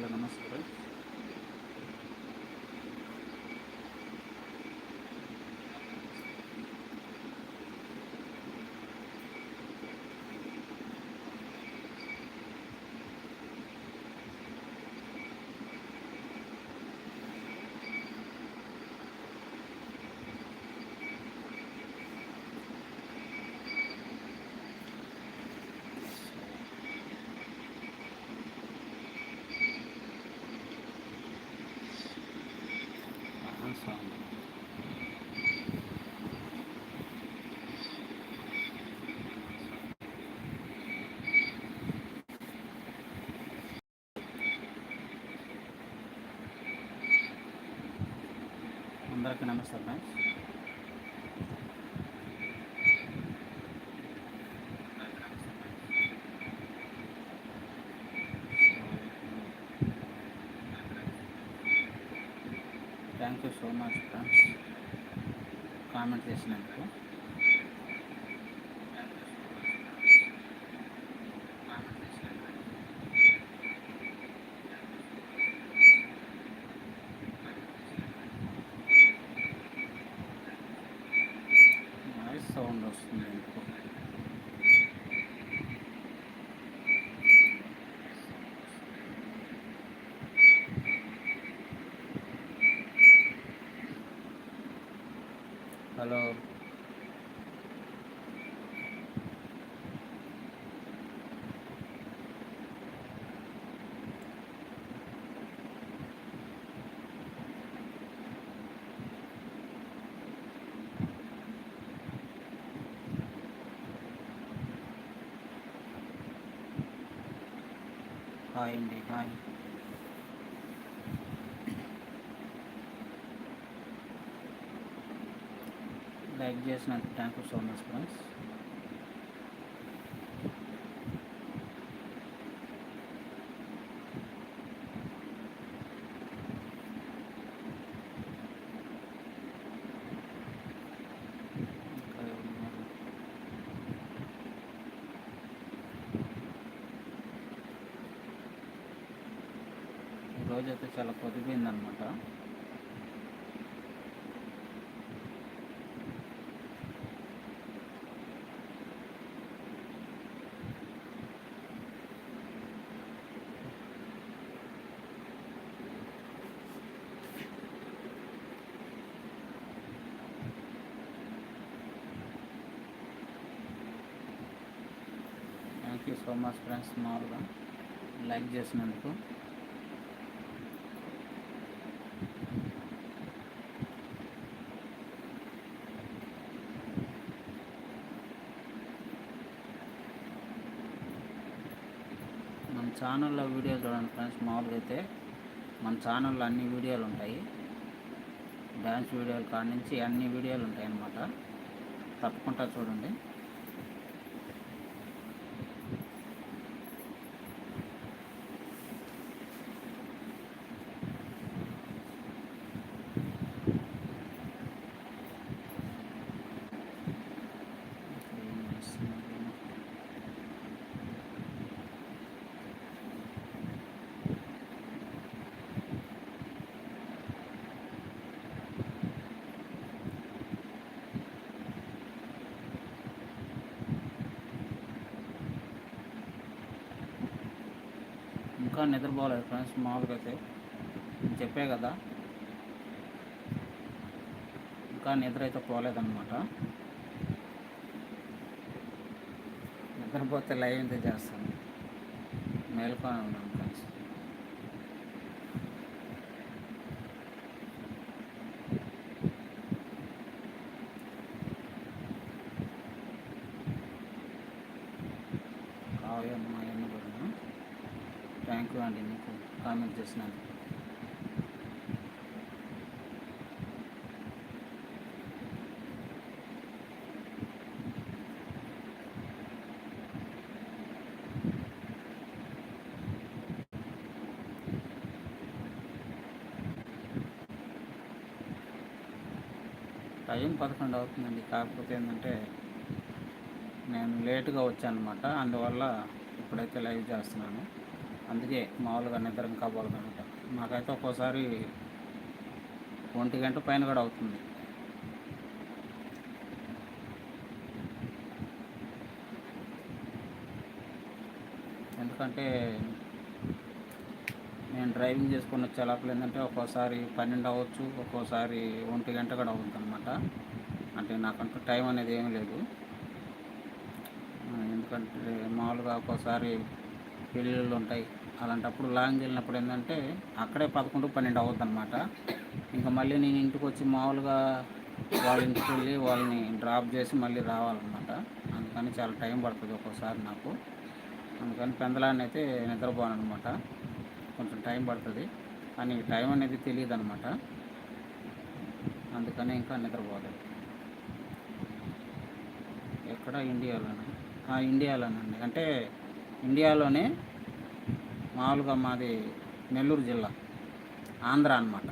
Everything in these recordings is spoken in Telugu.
ayarlamasını నమస్తే సౌండ్ అందరికీ నమస్తే friends thank you so much friends. Comment చేసినందుకు. సౌండ్ వస్తుంది. ఎందుకు హలో హాయ్ అండి లైక్ చేసినందుకు thank you so much friends ఇంకా ఎవరున్నారు? ఈరోజైతే చాలా పొదిపోయిందనమాట thank you so much friends మామూలుగా లైక్ చేసినందుకు. మన ఛానల్లో వీడియోలు చూడండి ఫ్రెండ్స్ మామూలుగా అయితే మన ఛానల్లో అన్ని వీడియోలు ఉంటాయి. డ్యాన్స్ వీడియోలు కాడ నుంచి అన్ని వీడియోలు ఉంటాయి అన్నమాట తప్పకుండా చూడండి ఏం చేస్తున్నారు? ఇంకా నిద్రపోలేదు ఫ్రెండ్స్ మామూలుగా అయితే. చెప్పే కదా. ఇంకా నిద్ర అయితే పోలేదన్నమాట. నిద్రపోతే లైవ్ అయితే చేస్తాను. మేల్కొని ఉన్నాను ఫ్రెండ్స్ కావ్య మా ఎన్నబడిన థ్యాంక్ యూ అండి మీకు కామెంట్ టైం పదకొండు అవుతుందండి. కాకపోతే ఏంటంటే నేను లేటుగా వచ్చాను అనమాట అందువల్ల ఇప్పుడైతే లైవ్ చేస్తున్నాను. అందుకే మామూలుగా నిద్ర ఇంకా అనమాట మాకైతే ఒక్కోసారి ఒంటి గంట పైన కూడా అవుతుంది. ఎందుకంటే నేను డ్రైవింగ్ చేసుకుని చలాపలు ఏంటంటే ఒక్కోసారి పన్నెండు అవ్వచ్చు ఒక్కోసారి ఒంటి గంట కూడా అవుతుంది అనమాట అంటే నాకంటూ టైం అనేది ఏమీ లేదు. ఎందుకంటే మామూలుగా ఒక్కోసారి పెళ్ళిళ్ళు ఉంటాయి. అలాంటప్పుడు లాంగ్ వెళ్ళినప్పుడు ఏంటంటే అక్కడే పదకొండు పన్నెండు అవుతుంది అనమాట ఇంకా మళ్ళీ నేను ఇంటికి వచ్చి మామూలుగా వాళ్ళ ఇంటికి వెళ్ళి వాళ్ళని డ్రాప్ చేసి మళ్ళీ రావాలన్నమాట. అందుకని చాలా టైం పడుతుంది ఒక్కోసారి నాకు. అందుకని పెందలాన్ని అయితే నిద్రపోను అనమాట కొంచెం టైం పడుతుంది. కానీ టైం అనేది తెలియదు అనమాట అందుకని ఇంకా నిద్రపోలేదు. ఎక్కడ ఇండియాలోనే? ఇండియాలోనండి. అంటే ఇండియాలోనే మామూలుగా మాది నెల్లూరు జిల్లా ఆంధ్ర అనమాట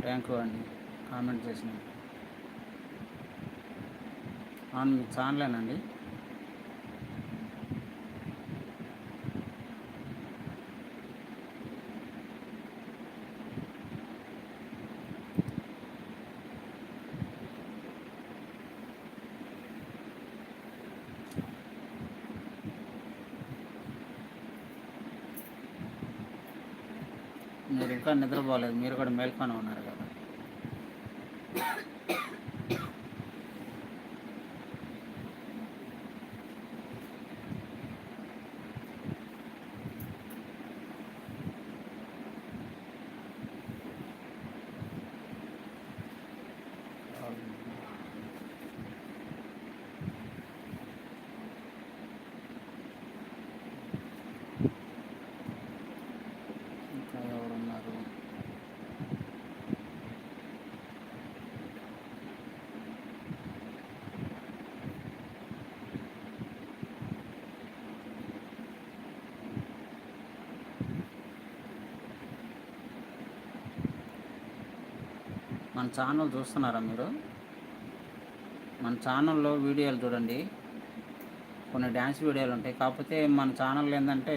థ్యాంక్ యూ అండి. కామెంట్ చేసిన అవును మీ ఛానలేనండి మీరు ఇంకా నిద్రపోలేదు మీరు కూడా మేల్కొని ఉన్నారు కదా మన ఛానల్ చూస్తున్నారా మీరు? మన ఛానల్లో వీడియోలు చూడండి. కొన్ని డ్యాన్స్ వీడియోలు ఉంటాయి. కాకపోతే మన ఛానల్ ఏంటంటే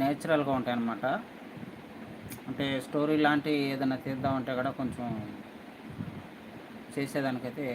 నేచురల్గా ఉంటాయి అన్నమాట అంటే స్టోరీ లాంటి ఏదైనా తీద్దామంటే కూడా కొంచెం చేసేదానికైతే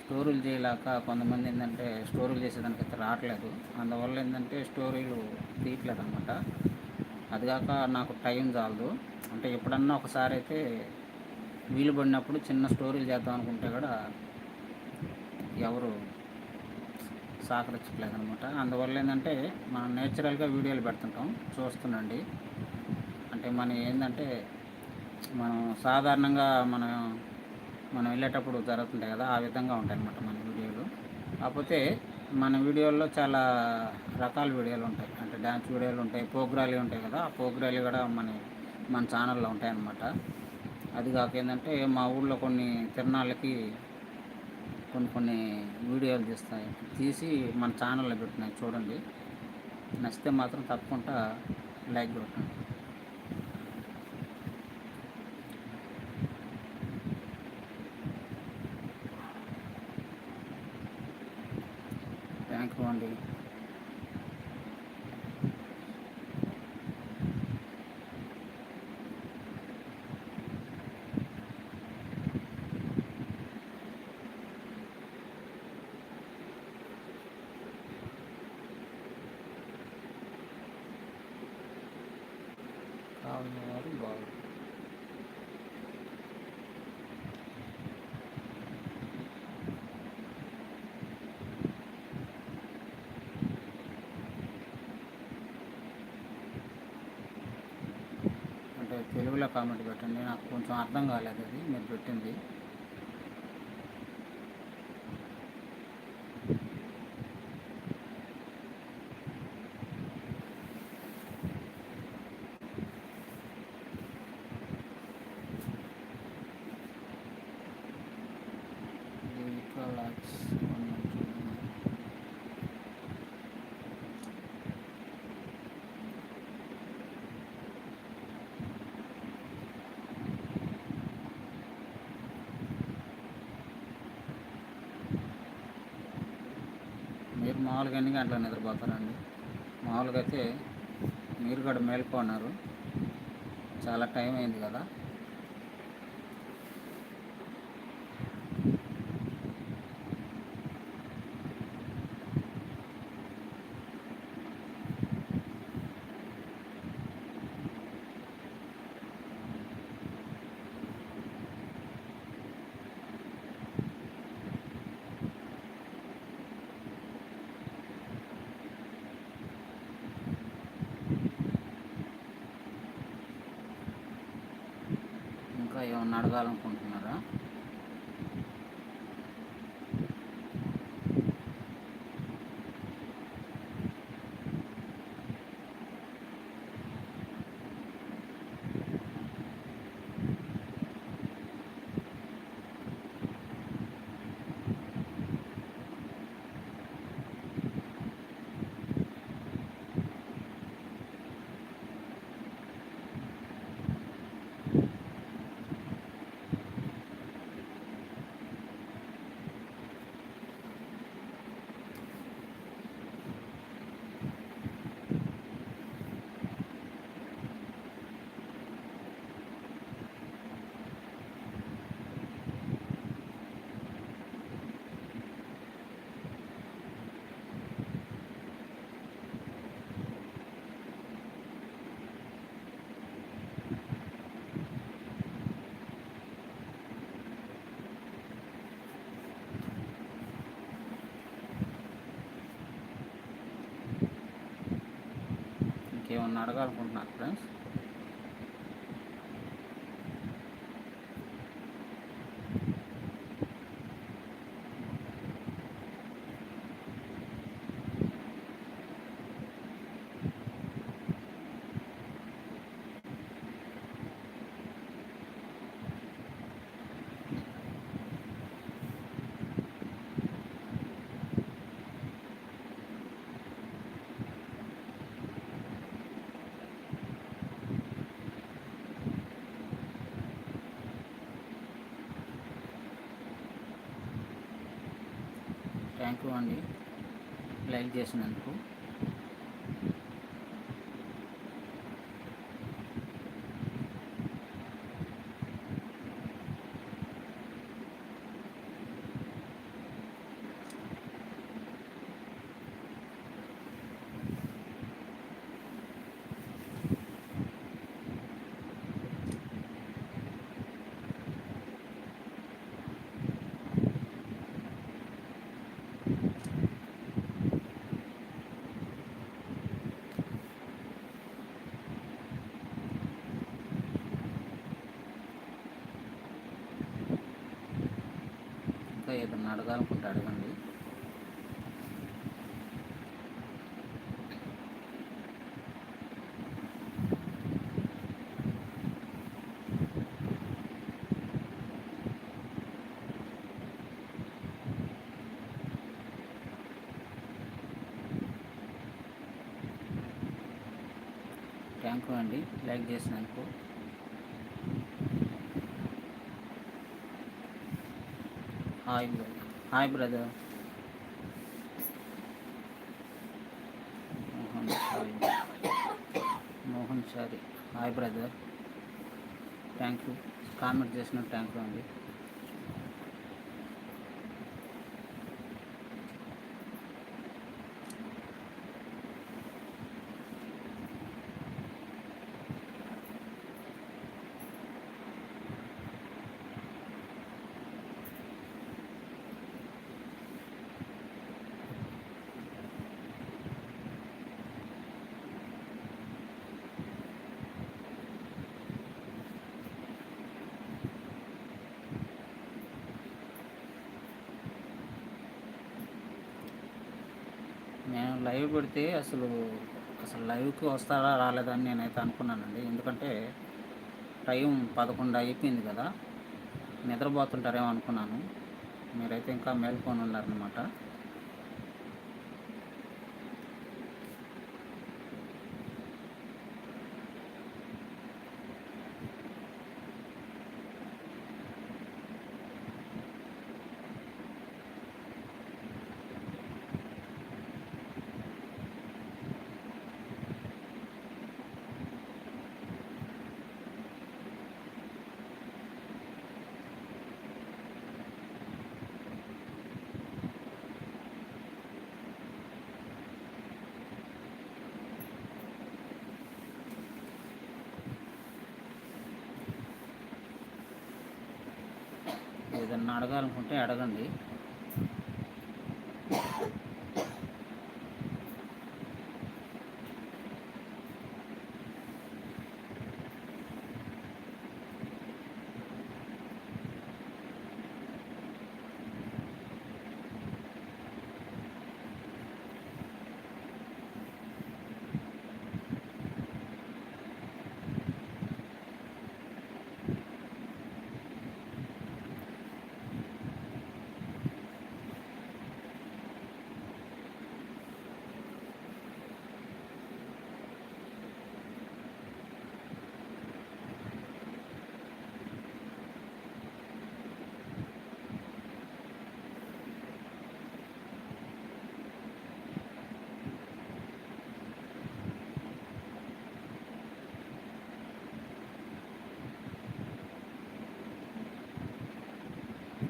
స్టోరీలు చేయలేక కొంతమంది ఏంటంటే స్టోరీలు చేసేదానికైతే రావట్లేదు. అందువల్ల ఏంటంటే స్టోరీలు తీయట్లేదు అనమాట అదిగాక నాకు టైం చాలదు. అంటే ఎప్పుడన్నా ఒకసారి అయితే వీలు పడినప్పుడు చిన్న స్టోరీలు చేద్దాం అనుకుంటే కూడా ఎవరు సహకరించట్లేదు అనమాట అందువల్ల ఏంటంటే మనం నేచురల్గా వీడియోలు పెడుతుంటాం చూస్తుండండి. అంటే మనం ఏంటంటే మనం సాధారణంగా మనం మనం వెళ్ళేటప్పుడు జరుగుతుంటాయి కదా ఆ విధంగా ఉంటాయి అన్నమాట మన వీడియోలు. కాకపోతే మన వీడియోల్లో చాలా రకాల వీడియోలు ఉంటాయి. అంటే డ్యాన్స్ వీడియోలు ఉంటాయి ప్రోగ్రాలు ఉంటాయి కదా ఆ ప్రోగ్రాలు కూడా మన మన ఛానల్లో ఉంటాయన్నమాట అది కాక ఏంటంటే మా ఊళ్ళో కొన్ని తిరణాలకి కొన్ని కొన్ని వీడియోలు తీస్తాయి. తీసి మన ఛానల్లో పెట్టినాయి చూడండి. నచ్చితే మాత్రం తప్పకుండా లైక్ పెట్టండి థ్యాంక్ యూ అండి కావాలని వారు బాగుంది అంటే కామెంట్ పెట్టండి. నాకు కొంచెం అర్థం కాలేదు అది. మీరు పెట్టింది. మామూలుగా ఎన్ని గంటల నిద్రపోతారండి? మామూలుగా అయితే మీరు కూడా మేల్కొన్నారు. చాలా టైం అయింది కదా. ఇంకా ఏమన్నా అడగాలనుకుంటున్నారా ఏమన్నా అడగాలనుకుంటున్నారు ఫ్రెండ్స్ థ్యాంక్ యూ అండి లైక్ చేసినందుకు. ఇంకా అడగాలనుకుంటే అడగండి థ్యాంక్ యూ అండి. లైక్ చేసినందుకు. Hi hi brother Mohan sorry Mohan sorry hi brother thank you comment చేసిన థ్యాంక్ యూ అండి నేను లైవ్ పెడితే అసలు అసలు లైవ్కి వస్తారా రాలేదా అని నేనైతే అనుకున్నానండి. ఎందుకంటే టైం పదకొండు అయిపోయింది కదా నిద్రపోతుంటారేమో అనుకున్నాను. మీరైతే ఇంకా మేల్కొని ఉన్నారనమాట ఏదన్నా అడగాలనుకుంటే అడగండి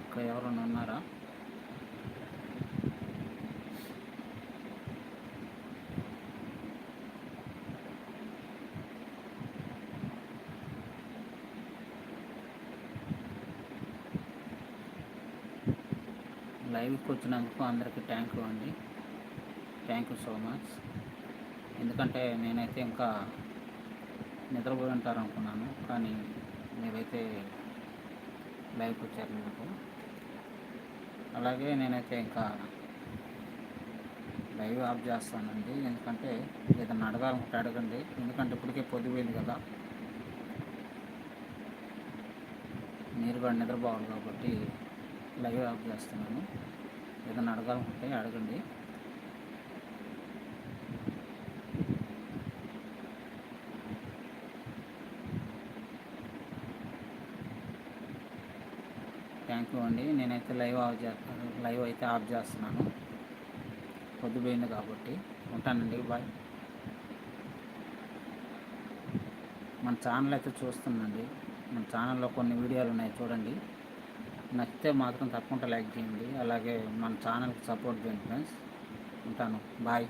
ఇంకా ఎవరైనా ఉన్నారా? లైవ్కి వచ్చినందుకు అందరికీ థ్యాంక్ యూ అండి. థ్యాంక్ యూ సో మచ్ ఎందుకంటే నేనైతే ఇంకా నిద్రపోయి ఉంటారు అనుకున్నాను కానీ మీరైతే లైవ్కి వచ్చారు నాకు అలాగే నేనైతే ఇంకా లైవ్ ఆఫ్ చేస్తానండి. ఎందుకంటే ఏదన్నా అడగాలనుకుంటే అడగండి. ఎందుకంటే ఇప్పటికే పొద్దుపోయింది కదా. మీరు కూడా నిద్రపోవాలి కాబట్టి లైవ్ ఆఫ్ చేస్తున్నాను. ఏదన్నా అడగాలనుకుంటే అడగండి. అనుకోండి నేనైతే లైవ్ ఆఫ్ చేస్తాను లైవ్ అయితే ఆఫ్ చేస్తున్నాను. పొద్దుపోయింది కాబట్టి ఉంటానండి బాయ్. మన ఛానల్ అయితే చూస్తుందండి. మన ఛానల్లో కొన్ని వీడియోలు ఉన్నాయి చూడండి. నచ్చితే మాత్రం తప్పకుండా లైక్ చేయండి. అలాగే మన ఛానల్కి సపోర్ట్ చేయండి ఫ్రెండ్స్. ఉంటాను బాయ్.